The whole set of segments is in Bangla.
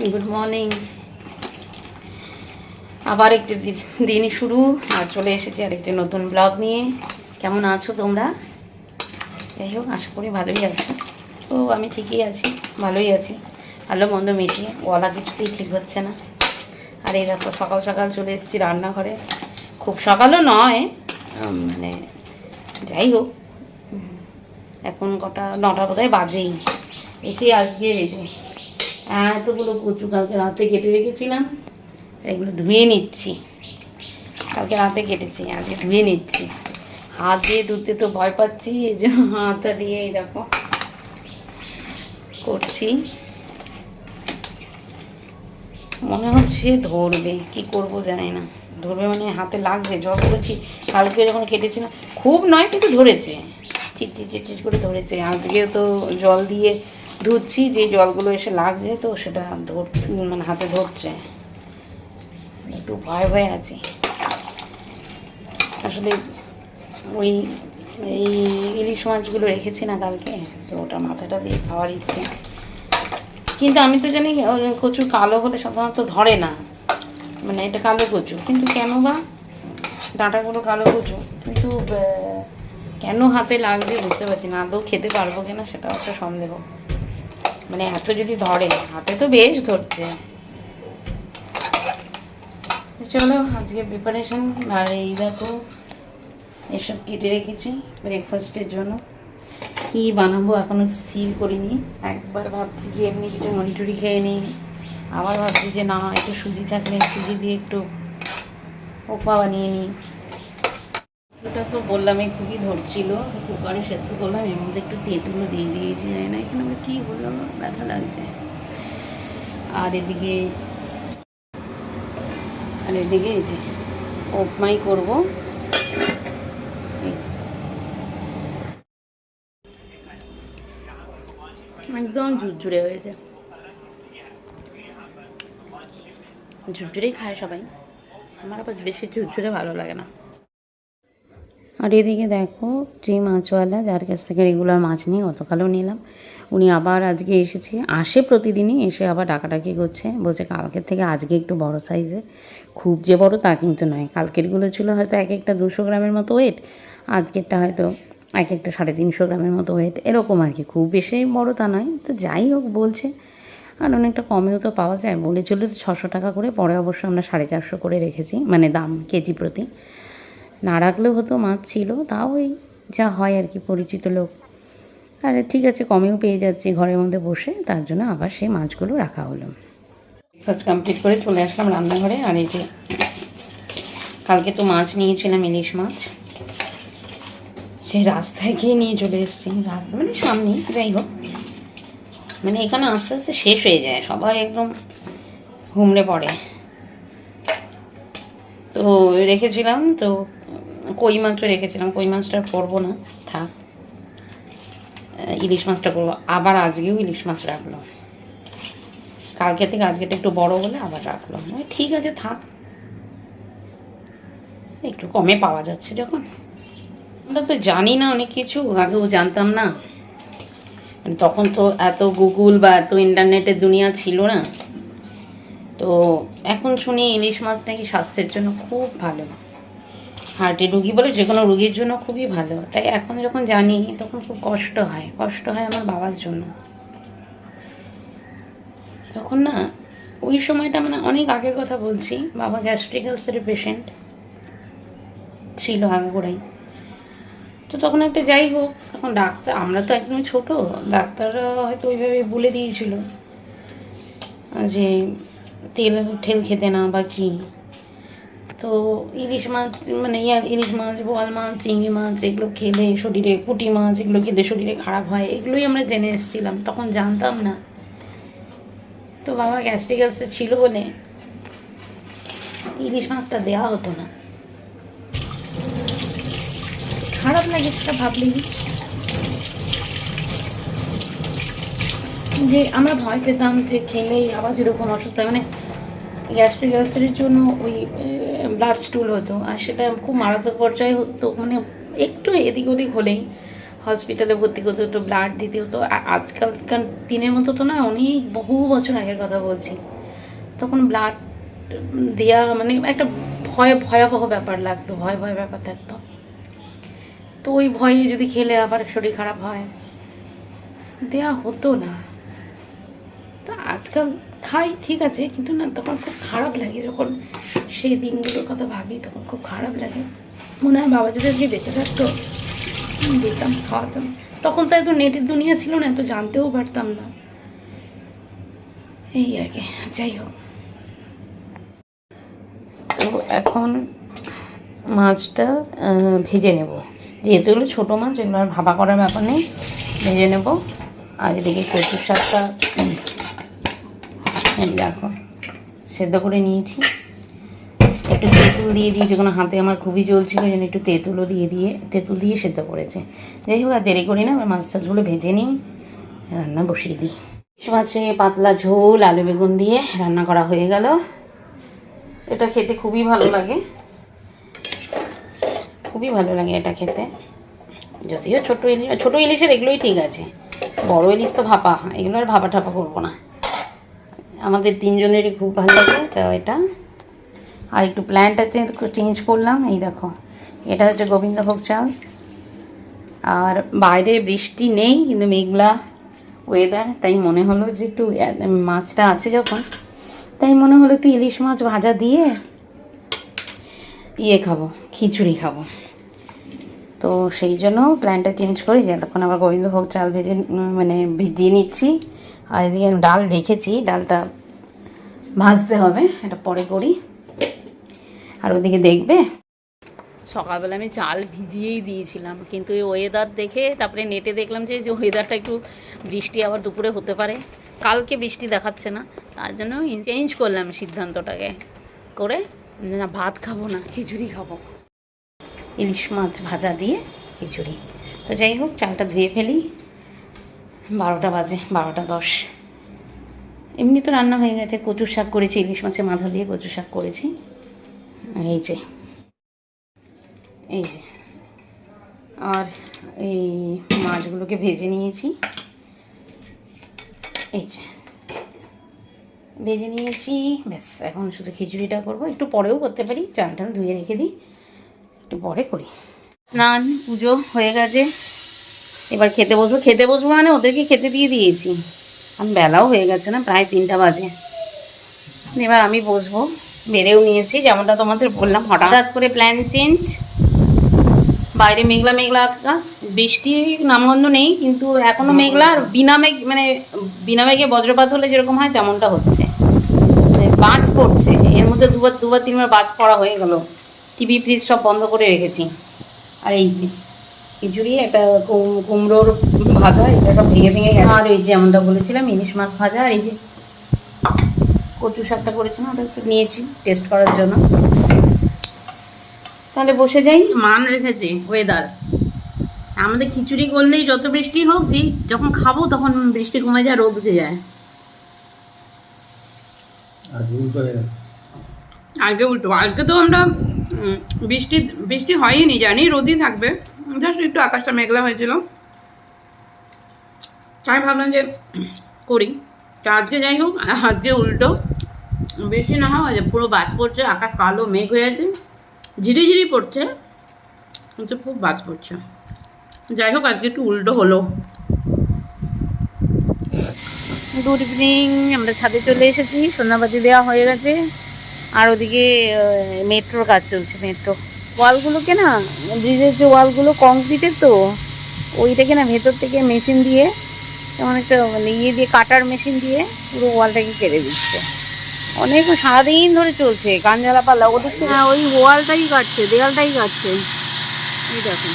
গুড মর্নিং আবার একটি দি- দিন শুরু আর চলে এসেছি আর একটি নতুন ব্লগ নিয়ে। কেমন আছো তোমরা? যাই হোক আশা করি ভালোই আছো। তো আমি ঠিকই আছি ভালোই আছি। ভালো মন্দ মিশিয়ে গলা কিছুতেই ঠিক হচ্ছে না। আর এই দেখো সকাল সকাল চলে এসেছি রান্নাঘরে। খুব সকালও নয় মানে যাই হোক এখন কটা নটা বোধহয় বাজেই। এসে আজকে এসে এতগুলো কচু কালকে রাতে কেটে রেখেছিলাম এগুলো ধুয়ে নিচ্ছি। কালকে রাতে কেটেছি, আজকে ধুয়ে নিচ্ছি। হাত দিয়ে ধুতে তো ভয় পাচ্ছি, এই জন্য হাতটা দিয়ে এই দেখো করছি। মনে হচ্ছে ধরবে, কি করব জানি না। ধরবে মানে হাতে লাগবে, জল করেছি, কালকে যখন কেটেছিলাম, খুব নয় কিন্তু ধরেছে। চিটচিট চিটচিট করে ধরেছে। আজকে তো জল দিয়ে ধুচ্ছি, যে জলগুলো এসে লাগছে তো সেটা ধর মানে হাতে ধরছে। একটু ভয় ভয় আছি। আসলে ওই, এই ইলিশ মাছগুলো রেখেছি না কালকে, তো ওটা মাথাটা দিয়ে খাওয়ার ইচ্ছে। কিন্তু আমি তো জানি কচু কালো হলে সাধারণত ধরে না। মানে এটা কালো কচু, কিন্তু কেন বা? ডাঁটাগুলো কালো কচু, কিন্তু কেন হাতে লাগবে বুঝতে পারছি না। আদৌ খেতে পারব কিনা সেটাও একটা সন্দেহ। মানে এত যদি ধরে, হাতে তো বেশ ধরছে। চলো, আজকে প্রিপারেশন আর এই দেখো, এসব কেটে রেখেছি ব্রেকফাস্টের জন্য। কি বানাবো এখনও স্থির করিনি। একবার ভাবছি যে এমনি কিছু মনিটরি খেয়ে নিই। আবার ভাবছি যে না, একটু সুজি থাকলে সুজি দিয়ে একটু ওপা বানিয়ে নিই। ওটা তো বললামই, খুবই ধরছিল কুকারে সেদ্ধ করলাম, এর মধ্যে একটু তেঁতুলো দিয়ে দিয়েছি, জানি না এখানে আমার কী আমার ব্যথা লাগছে। আর এদিকে আর এদিকে এই যে উপমাই করব। একদম ঝুরঝুরে হয়েছে। ঝুরঝুরেই খায় সবাই। আমার আবার বেশি ঝুরঝুরে ভালো লাগে না। আর এদিকে দেখো যে মাছওয়ালা, যার কাছ থেকে রেগুলার মাছ নিয়ে গতকালও নিলাম। উনি আবার আজকে এসেছে, আসে প্রতিদিনই, এসে আবার ডাকাডাকি করছে। বলছে কালকের থেকে আজকে একটু বড় সাইজে খুব যে বড় তা কিন্তু নয়। কালকেরগুলো ছিল হয়তো এক একটা দুশো গ্রামের মতো ওয়েট আজকেরটা হয়তো এক একটা সাড়ে তিনশো গ্রামের মতো ওয়েট এরকম আর কি, খুব বেশি বড় তা নয়। তো যাই হোক বলছে, আর অনেকটা কমেও তো পাওয়া যায়। বলেছিল ছশো টাকা করে, পরে অবশ্য আমরা সাড়ে চারশো করে রেখেছি মানে দাম কেজি প্রতি। না রাখলেও হতো, মাছ ছিল, তাও ওই যা হয় আর কি, পরিচিত লোক। আর ঠিক আছে, কমেও পেয়ে যাচ্ছি ঘরের মধ্যে বসে, তার জন্য আবার সেই মাছগুলো রাখা হলো। ব্রেকফাস্ট কমপ্লিট করে চলে আসলাম রান্নাঘরে, আর এই যে কালকে তো মাছ নিয়েছিলাম, ইলিশ মাছ। সে রাস্তায় গিয়ে নিয়ে চলে এসেছি, রাস্তা মানে সামনে, যাই হোক। মানে এখানে আস্তে আস্তে শেষ হয়ে যায়, সবাই একদম হুমড়ে পড়ে। তো রেখেছিলাম, তো কই মাছও রেখেছিলাম, কই মাছটা করব না, থাক। ইলিশ মাছটা করব। আবার আজকেও ইলিশ মাছ রাখল কালকে থেকে আজকেটা একটু বড় হলে আবার রাখল ঠিক আছে, থাক। একটু কমে পাওয়া যাচ্ছে যখন। আমরা তো জানি না অনেক কিছু আগেও জানতাম না। মানে তখন তো এত গুগল বা এত ইন্টারনেটের দুনিয়া ছিল না। তো এখন শুনি ইলিশ মাছ নাকি স্বাস্থ্যের জন্য খুব ভালো। হার্টের রুগী বলে যে কোনো রুগীর জন্য খুবই ভালো। তাই এখন যখন জানি, তখন খুব কষ্ট হয়। কষ্ট হয় আমার বাবার জন্য। তখন না, ওই সময়টা মানে অনেক আগের কথা বলছি, বাবা গ্যাস্ট্রিক আলসারের পেশেন্ট ছিল আগাগোড়াই তো তখন একটা যাই হোক তখন ডাক্তার, আমরা তো একদম ছোট, ডাক্তাররা হয়তো ওইভাবে বলে দিয়েছিল যে তেল ঠেল খেতে না বা কী। তো ইলিশ মাছ মানে ইয়া, ইলিশ মাছ, বোয়াল মাছ, চিংড়ি মাছ, এগুলো খেলে শরীরে পুঁটি মাছ, এগুলো খেলে শরীরে খারাপ হয়, এগুলোই আমরা জেনে এসেছিলাম, তখন জানতাম না। তো বাবা গ্যাস্ট্রিক অ্যালসার ছিল বলে ইলিশ মাছটা দেওয়া হতো না। খারাপ লাগে সেটা ভাবলেই। যে আমরা ভয় পেতাম যে খেলেই আবার যেরকম অসুস্থ মানে গ্যাস্ট্রিক জন্য ওই ব্লাড স্টুল হতো। আর সেটা খুব মারাত্মক পর্যায়ে হতো মানে একটু এদিক ওদিক হলেই হসপিটালে ভর্তি করতে হতো, ব্লাড দিতে হতো। আজকালকার দিনের মতো তো না, অনেক বহু বছর আগের কথা বলছি। তখন ব্লাড দেওয়া মানে একটা ভয়, ভয়াবহ ব্যাপার লাগতো, ভয় ভয় ব্যাপার থাকতো। তো ওই ভয়ে যদি খেলে আবার শরীর খারাপ হয়, দেয়া হতো না। তো আজকাল খাই ঠিক আছে, কিন্তু না তখন খুব খারাপ লাগে যখন সেই দিনগুলোর কথা ভাবি, তখন খুব খারাপ লাগে। মনে হয় বাবা যদি আজকে বেঁচে থাকতো দিতাম খাওয়াতাম। তখন তো এত নেটের দুনিয়া ছিল না, এত জানতেও পারতাম না। এই আর কি, যাই হোক। তো এখন মাছটা ভেজে নেব। যেহেতু এগুলো ছোটো মাছ, এগুলো আর ভাপা করার ব্যাপার নেই। ভেজে নেব। আর এদিকে কচুর শাকটা এই দেখো, সেদ্ধ করে নিয়েছি। একটু তেঁতুল দিয়ে দিয়েছি কোনো হাতে আমার খুবই জ্বলছিল ওই জন্য একটু তেঁতুলও দিয়ে দিয়ে, তেঁতুল দিয়ে সেদ্ধ করেছে। যাই হোক, আর দেরি করি না এবার মাছ টাছগুলো ভেজে নিই, রান্না বসিয়ে দিই। মাছে পাতলা ঝোল, আলু বেগুন দিয়ে রান্না করা হয়ে গেল। এটা খেতে খুবই ভালো লাগে। খুবই ভালো লাগে এটা খেতে। যদিও ছোটো ইলিশ, ছোটো ইলিশের এগুলোই ঠিক আছে। বড় ইলিশ তো ভাপা, এগুলো আর ভাপা ঠাপা করব না। আমাদের তিনজনেরই খুব ভালো লাগে, তো এটা। আর একটু প্ল্যানটা চেঞ্জ করলাম, এই দেখো। এটা হচ্ছে গোবিন্দভোগ চাল। আর বাইরে বৃষ্টি নেই, কিন্তু মেঘলা ওয়েদার তাই মনে হলো যে একটু মাছটা আছে যখন, তাই মনে হলো একটু ইলিশ মাছ ভাজা দিয়ে ইয়ে খাব, খিচুড়ি খাব। তো সেই জন্য প্ল্যানটা চেঞ্জ করি যে তখন আবার গোবিন্দভোগ চাল ভেজে মানে ভিজিয়ে নিচ্ছি আর এদিকে ডাল রেখেছি, ডালটা ভাজতে হবে, এটা পরে করি। আর ওদিকে দেখবে, সকালবেলা আমি চাল ভিজিয়েই দিয়েছিলাম, কিন্তু এই ওয়েদার দেখে, তারপরে নেটে দেখলাম যে যে ওয়েদারটা একটু বৃষ্টি আবার দুপুরে হতে পারে। কালকে বৃষ্টি দেখাচ্ছে না, তার জন্য চেঞ্জ করলাম সিদ্ধান্তটাকে করে, না, ভাত খাব না, খিচুড়ি খাব। ইলিশ মাছ ভাজা দিয়ে খিচুড়ি। তো যাই হোক, চালটা ধুয়ে ফেলি। বারোটা বাজে, বারোটা দশ। এমনি তো রান্না হয়ে গেছে, কচুর শাক করেছি, ইলিশ মাছের মাথা দিয়ে কচুর শাক করেছি। এই যে এই যে। আর এই মাছগুলোকে ভেজে নিয়েছি। এই যে, ভেজে নিয়েছি, ব্যাস, এখন শুধু খিচুড়িটা করব। একটু পরেও করতে পারি, চাল টাল ধুয়ে রেখে দিই, একটু পরে করি। স্নান, পুজো হয়ে গেছে। এবার খেতে বসবো। খেতে বসবো মানে ওদেরকে খেতে দিয়ে দিয়েছি। আমি বেলাও হয়ে গেছে না, প্রায় তিনটা বাজে। এবার আমি বসবো। বেড়েও নিয়েছি, যেমনটা তোমাদের বললাম, হঠাৎ করে প্ল্যান চেঞ্জ বাইরে মেঘলা মেঘলা আকাশ, বৃষ্টি নামগন্ধ নেই, কিন্তু এখনও মেঘলা আর বিনা মেঘ মানে বিনা মেঘে বজ্রপাত হলে যেরকম হয় তেমনটা হচ্ছে। মানে বাজ পড়ছে। এর মধ্যে দুবার দুবার তিনবার বাজ পড়া হয়ে গেল। টিভি ফ্রিজ সব বন্ধ করে রেখেছি। আর এই যে খিচুড়ি একটা কুম- কুমড়োর ভাজা এটা একটা ভেঙে ভেঙে গেছে। আর এই যে যেমনটা বলেছিলাম ইলিশ মাছ ভাজা আর এই যে কচু শাকটা করেছিলাম ওটা একটু নিয়েছি টেস্ট করার জন্য। তাহলে বসে যাই। মান রেখেছে ওয়েদার আমাদের খিচুড়ি করলেই যত বৃষ্টি হোক যেই যখন খাব তখন বৃষ্টি কমে যায় রোদ উঠে যায়। আজ উল্টো আজকে তো আমরা বৃষ্টি বৃষ্টি হয়নি জানি রোদই থাকবে। জাস্ট একটু আকাশটা মেঘলা হয়েছিল। আমি ভাবলাম যে করি। আজকে যাই হোক, আজকে উল্টো। বেশি না হয় পুরো বাজ পড়ছে, আকাশ কালো, মেঘ হয়ে আছে। ঝিরিঝিরি পড়ছে, কিন্তু খুব বাজ পড়ছে। যাই হোক, আজকে একটু উল্টো হলো। গুড ইভিনিং আমরা ছাদে চলে এসেছি সন্ধ্যাবাতি দেওয়া হয়ে গেছে। আর ওদিকে মেট্রোর কাজ চলছে, মেট্রো। ওয়ালগুলোকে না ব্রিজের যে ওয়ালগুলো কংক্রিটের তো ওইটাকে না ভেতর থেকে মেশিন দিয়ে যেমন একটা মানে ইয়ে দিয়ে কাটার মেশিন দিয়ে পুরো ওয়ালটাকে কেটে দিচ্ছে। অনেক সারাদিন ধরে চলছে গাঞ্জালা পাল্লা। ওদের হ্যাঁ ওই ওয়ালটাই কাটছে দেয়ালটাই কাটছে। এই দেখো।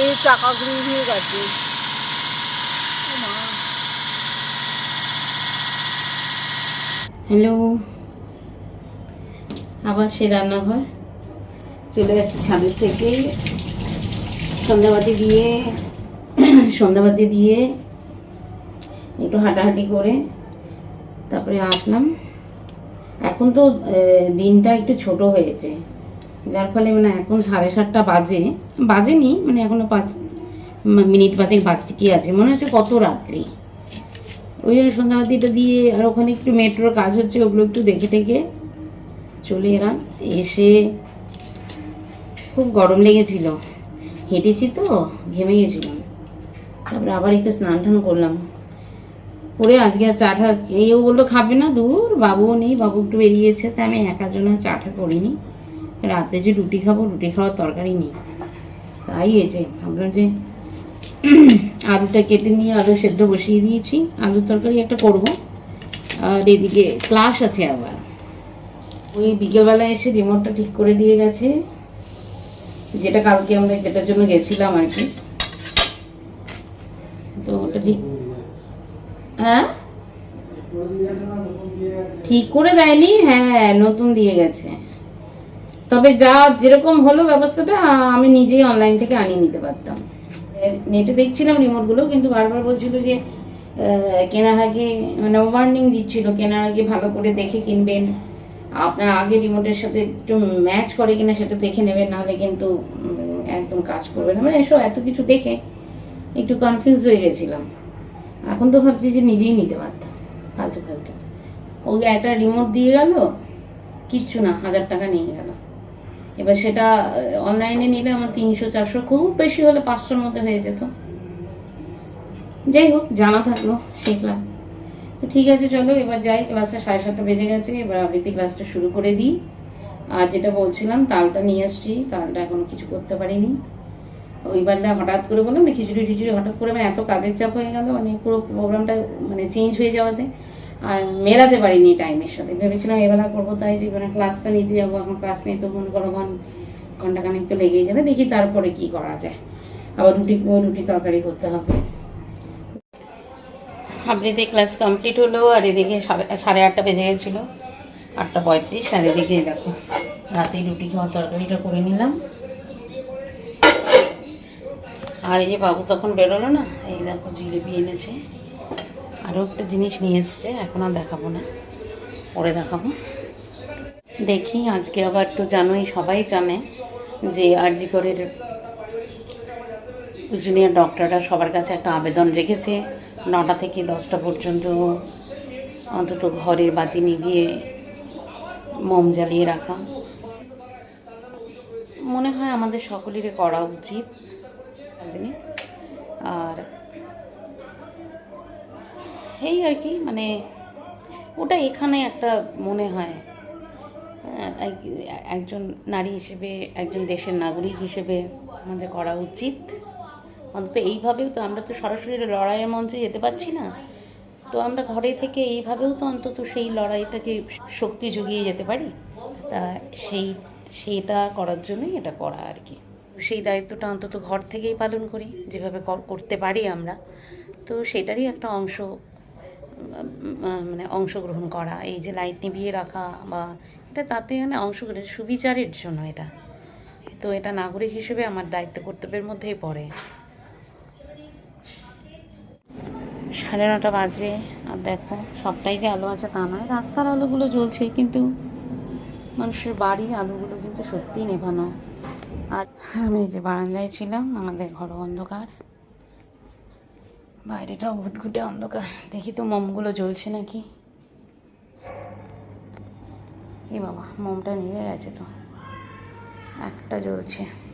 এই চাকাগুলো দিয়ে কাটছে। হ্যালো আবার সে রান্নাঘর চলে আসছি ছাদের থেকে। সন্ধ্যাবাতি দিয়ে সন্ধ্যাবাতি দিয়ে একটু হাঁটাহাঁটি করে তারপরে আসলাম। এখন তো দিনটা একটু ছোট হয়েছে, যার ফলে মানে এখন সাড়ে সাতটা বাজে, বাজেনি মানে এখনও পাঁচ মিনিট পাঁচেক বাজতে কি আছে, মনে হচ্ছে কত রাত্রি। ওই জন্য সন্ধ্যাবাতিটা দিয়ে আর ওখানে একটু মেট্রোর কাজ হচ্ছে, ওগুলো একটু দেখে টেকে চলে এলাম। এসে খুব গরম লেগেছিল। হেঁটেছি তো, ঘেমে গেছিলাম। তারপরে আবার একটু স্নান টান করলাম। করে আজকে আর চাটা এইও বলল, খাবে না, দূর, বাবুও নেই, বাবু একটু বেরিয়েছে তাই আমি একার জন্য চাটা করিনি। রাতে যে রুটি খাব, রুটি খাওয়ার তরকারি নেই। তাই হয়েছে ভাবলাম যে আলুটা কেটে নিয়ে আলু সেদ্ধ বসিয়ে দিয়েছি। আলুর তরকারি একটা করব। আর এদিকে ক্লাস আছে আবার। ওই বিকেলবেলা এসে রিমোটটা ঠিক করে দিয়ে গেছে। যেটা কালকে আমরা যেটার জন্য গেছিলাম আর কি। তো ওটা ঠিক হ্যাঁ? ঠিক করে দেয়নি? হ্যাঁ নতুন দিয়ে গেছে। তবে যা যেরকম হলো ব্যবস্থাটা, আমি নিজেই অনলাইন থেকে আনিয়ে নিতে পারতাম। নেটে দেখছিলাম রিমোটগুলো, কিন্তু বারবার বলছিল যে কেনার আগে মানে ওয়ার্নিং দিচ্ছিল, কেনার আগে ভালো করে দেখে কিনবেন। আপনার আগে রিমোটের সাথে একটু ম্যাচ করে কিনা সেটা দেখে নেবেন, নাহলে কিন্তু একদম কাজ করবে না। মানে এসব এত কিছু দেখে একটু কনফিউজ হয়ে গেছিলাম। এখন তো ভাবছি যে নিজেই নিতে পারতাম ফালতু ফালতু। ওই একটা রিমোট দিয়ে গেল, কিচ্ছু না, হাজার টাকা নিয়ে গেল। এবার সেটা অনলাইনে নিলে আমার তিনশো, চারশো, খুব বেশি হলে পাঁচশোর মধ্যে হয়ে যেত। যাই হোক, জানা থাকল, শিখলাম। ঠিক আছে, চলো, এবার যাই। ক্লাসটা সাড়ে সাতটা বেজে গেছে, এবার আবৃত্তি ক্লাসটা শুরু করে দিই। আর যেটা বলছিলাম, তালটা নিয়ে আসছি। তালটা এখনও কিছু করতে পারিনি। ওইবারটা হঠাৎ করে বললাম না, খিচুড়ি টিচুড়ি হঠাৎ করে মানে এত কাজের চাপ হয়ে গেল মানে পুরো প্রোগ্রামটা মানে চেঞ্জ হয়ে যাওয়াতে। আর মেলাতে পারিনি টাইমের সাথে। ভেবেছিলাম এবেলা করব, তাই যে মানে ক্লাসটা নিতে যাব এখন ক্লাস নিয়ে তো মনে করো ঘন ঘন্টাখানিক তো লেগেই যাবে, দেখি তারপরে কি করা যায়। আবার রুটি রুটি তরকারি করতে হবে। আবৃত্তি ক্লাস কমপ্লিট হলো আর এদিকে সাড়ে আটটা বেজে গেছিল। আটটা পঁয়ত্রিশ, আর এদিকে দেখো রাতে রুটি খাওয়া তরকারিটা করে নিলাম। আর এই যে বাবু তখন বেরোলো না, এই দেখো জিলিপি এনেছে। আরও একটা জিনিস নিয়ে এসছে, এখন আর দেখাবো না, পরে দেখাবো। দেখি, আজকে আবার তো জানোই, সবাই জানে যে আরজি করের জুনিয়র ডক্টররা সবার কাছে একটা আবেদন রেখেছে। নটা থেকে দশটা পর্যন্ত অন্তত ঘরের বাতি নিভিয়ে মোম জ্বালিয়ে রাখা। মনে হয় আমাদের সকলেরই করা উচিত আর এই আর কি মানে ওটা এখানে একটা মনে হয় এক- একজন নারী হিসেবে, একজন দেশের নাগরিক হিসেবে আমাদের করা উচিত। অন্তত এইভাবেও তো আমরা তো সরাসরি লড়াইয়ের মঞ্চে যেতে পারছি না। তো আমরা ঘরে থেকে এইভাবেও তো অন্তত সেই লড়াইটাকে শক্তি জুগিয়ে যেতে পারি। তা সেই, সেটা করার জন্যই এটা করা আর কি। সেই দায়িত্বটা অন্তত ঘর থেকেই পালন করি, যেভাবে করতে পারি আমরা। তো সেটারই একটা অংশ মানে অংশগ্রহণ করা, এই যে লাইট নিভিয়ে রাখা বা এটা তাতে মানে অংশগ্রহণ, সুবিচারের জন্য এটা। তো এটা নাগরিক হিসেবে আমার দায়িত্ব কর্তব্যের মধ্যেই পড়ে। সাড়ে নটা বাজে, আর দেখো, সবটাই যে আলো আছে তা নয়। রাস্তার আলোগুলো জ্বলছে, কিন্তু মানুষের বাড়ির আলোগুলো কিন্তু সত্যিই নেভানো। আর আমি যে বারান্দায় ছিলাম, আমাদের ঘর অন্ধকার। বাইরেটাও ঘুটঘুটে অন্ধকার। দেখি তো মোমগুলো জ্বলছে নাকি। এ বাবা, মোমটা নিভে গেছে তো। একটা জ্বলছে।